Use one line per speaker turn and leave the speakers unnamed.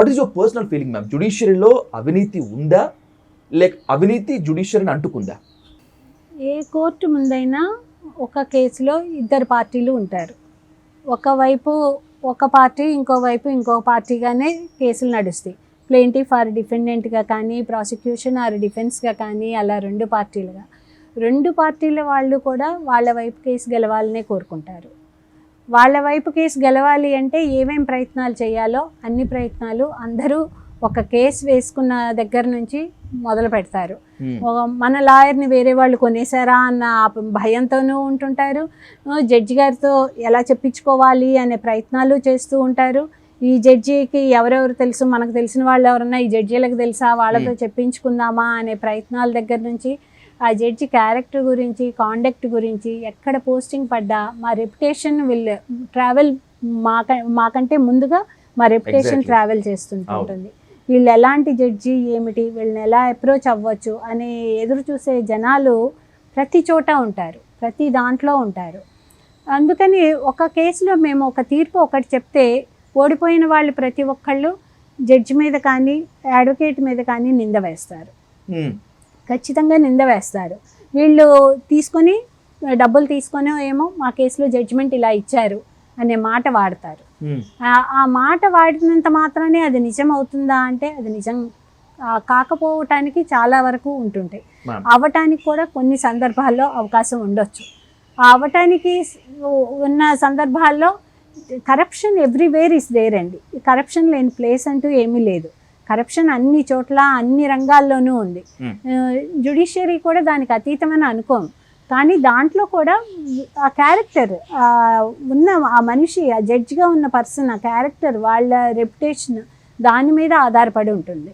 What is your personal feeling ma'am జుడిషియరీలో అవినీతి ఉందా? లేక అవినీతి జుడిషియరీని అంటుకుందా?
ఏ కోర్టు ముందైనా ఒక కేసులో ఇద్దరు పార్టీలు ఉంటారు. ఒకవైపు ఒక పార్టీ ఇంకోవైపు ఇంకో పార్టీగానే కేసులు నడుస్తాయి. ప్లేంటిఫ్ ఆర్ డిఫెండెంట్గా కానీ ప్రాసిక్యూషన్ ఆర్ డిఫెన్స్గా కానీ అలా రెండు పార్టీలుగా. రెండు పార్టీల వాళ్ళు కూడా వాళ్ళ వైపు కేసు గెలవాలనే కోరుకుంటారు. వాళ్ళ వైపు కేసు గెలవాలి అంటే ఏమేం ప్రయత్నాలు చేయాలో అన్ని ప్రయత్నాలు అందరూ ఒక కేసు వేసుకున్న దగ్గర నుంచి మొదలు పెడతారు. మన లాయర్ని వేరే వాళ్ళు కొనేసారా అన్న భయంతోనూ ఉంటుంటారు. జడ్జి గారితో ఎలా చెప్పించుకోవాలి అనే ప్రయత్నాలు చేస్తూ ఉంటారు. ఈ జడ్జికి ఎవరెవరు తెలుసు? మనకు తెలిసిన వాళ్ళు ఎవరన్నా? ఈ జడ్జీలకు తెలుసా? వాళ్ళతో చెప్పించుకుందామా? అనే ప్రయత్నాల దగ్గర నుంచి ఆ జడ్జి క్యారెక్టర్ గురించి కాండక్ట్ గురించి ఎక్కడ పోస్టింగ్ పడ్డా మా రెప్యుటేషన్ విల్ ట్రావెల్ మాక మాకంటే ముందుగా మా రెప్యుటేషన్. ట్రావెల్ చేస్తుంటుంది వీళ్ళు ఎలాంటి జడ్జి ఏమిటి వీళ్ళని ఎలా అప్రోచ్ అవ్వచ్చు అనే ఎదురు చూసే జనాలు ప్రతి చోట ఉంటారు ప్రతి దాంట్లో ఉంటారు అందుకని ఒక కేసులో మేము ఒక తీర్పు ఒకటి చెప్తే ఓడిపోయిన వాళ్ళు ప్రతి ఒక్కళ్ళు జడ్జి మీద కానీ అడ్వకేట్ మీద కానీ నింద వేస్తారు. ఖచ్చితంగా నింద వేస్తారు. వీళ్ళు తీసుకొని డబ్బులు తీసుకొని ఏమో మా కేసులో జడ్జిమెంట్ ఇలా ఇచ్చారు అనే మాట వాడతారు. ఆ- మాట వాడినంత మాత్రానే అది నిజం అవుతుందా అంటే అది నిజం కాకపోవటానికి చాలా వరకు ఉంటుంటాయి
Ma'am.
అవ్వటానికి కూడా కొన్ని సందర్భాల్లో అవకాశం ఉండొచ్చు. స్- ఉన్న సందర్భాల్లో కరప్షన్ ఎవ్రీవేర్ ఇస్ దేర్ అండి. కరప్షన్ లేని ప్లేస్ అంటూ ఏమీ లేదు. కరప్షన్ అన్ని చోట్ల అన్ని రంగాల్లోనూ ఉంది.
Hmm.
జుడిషియరీ కూడా దానికి అతీతమని అనుకోం కానీ దాంట్లో కూడా ఆ క్యారెక్టర్ ఉన్న ఆ మనిషి ఆ జడ్జిగా ఉన్న పర్సన్ ఆ క్యారెక్టర్ వాళ్ళ రెప్యుటేషన్ దాని మీద ఆధారపడి ఉంటుంది.